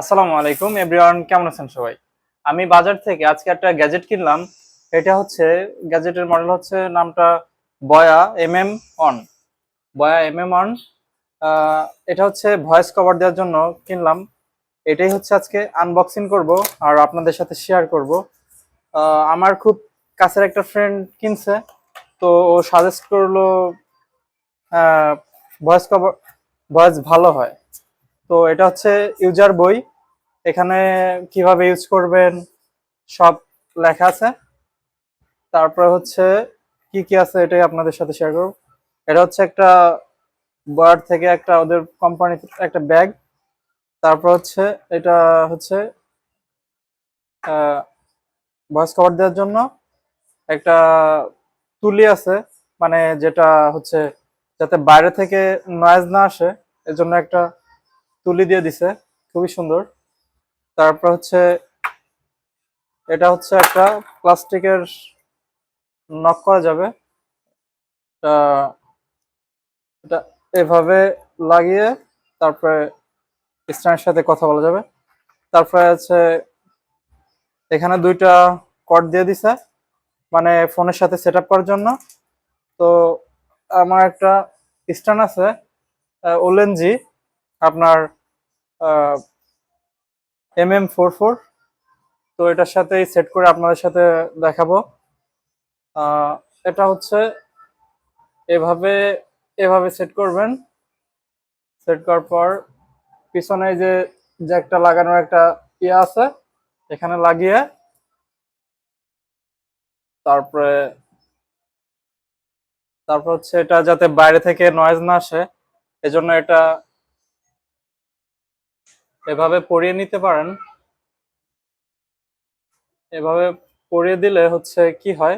আসসালামু আলাইকুম, এভরিওয়ান কেমন আছেন সবাই? আমি বাজার থেকে আজকে একটা গ্যাজেট কিনলাম। এটা হচ্ছে, গ্যাজেটের মডেল হচ্ছে নামটা Boya M M on Boya M M on এটা হচ্ছে ভয়েস কভার দেওয়ার জন্য কিনলাম। এটাই হচ্ছে আজকে আনবক্সিং করব আর আপনাদের সাথে শেয়ার করব। আমার খুব কাছের একটা ফ্রেন্ড কিনছে, তো ও সাজেস্ট করল ভয়েস কভার, ভয়েস ভালো হয়। তো এটা হচ্ছে ইউজার বই। এখানে কীভাবে ইউজ করবেন সব লেখা আছে। তারপরে হচ্ছে কি কি আছে এটাই আপনাদের সাথে শেয়ার করব। এটা হচ্ছে একটা বয়ার থেকে একটা ওদের কোম্পানির একটা ব্যাগ তারপর হচ্ছে এটা হচ্ছে ভয়েস কভার দেওয়ার জন্য একটা তুলি আছে। মানে যেটা হচ্ছে যাতে বাইরে থেকে নয়েজ না আসে এর জন্য একটা তুলি দিয়ে দিছে, খুবই সুন্দর। তারপর হচ্ছে, এটা হচ্ছে একটা প্লাস্টিকের নক করা যাবে। এটা এভাবে লাগিয়ে তারপরে স্ট্যান্ডের সাথে কথা বলা যাবে। তারপরে আছে এখানে দুইটা কর্ড দিয়ে দিছে মানে ফোনের সাথে সেট করার জন্য। তো, আমার একটা স্ট্যান্ড আছে ওলেনজি, আপনার এম এম ফোর ফোর। তো এটার সাথেই সেট করে আপনাদের সাথে দেখাবো। এটা হচ্ছে এভাবে এভাবে সেট করবেন। সেট করার পর পিছনে যে জ্যাকটা লাগানোর একটা ইয়ে আছে, এখানে লাগিয়ে তারপরে, তারপর হচ্ছে এটা যাতে বাইরে থেকে নয়েজ না আসে, এজন্য এটা এভাবে পরিয়ে নিতে পারেন। এভাবে পরিয়ে দিলে হচ্ছে কি হয়,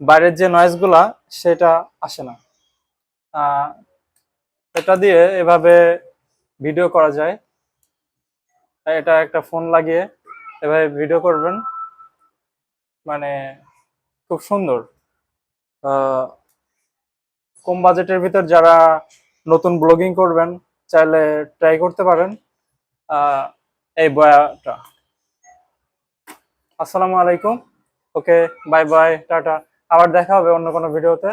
বাইরের যে নয়েজগুলা সেটা আসে না। এটা দিয়ে এভাবে ভিডিও করা যায়। এটা একটা ফোন লাগিয়ে এভাবে ভিডিও করবেন। মানে খুব সুন্দর। কম বাজেটের ভিতর যারা নতুন ব্লগিং করবেন, চাইলে ট্রাই করতে পারেন। এই বয়াটা। আসসালামু আলাইকুম। Okay bye bye tata. আবার দেখা হবে অন্য কোনো ভিডিওতে।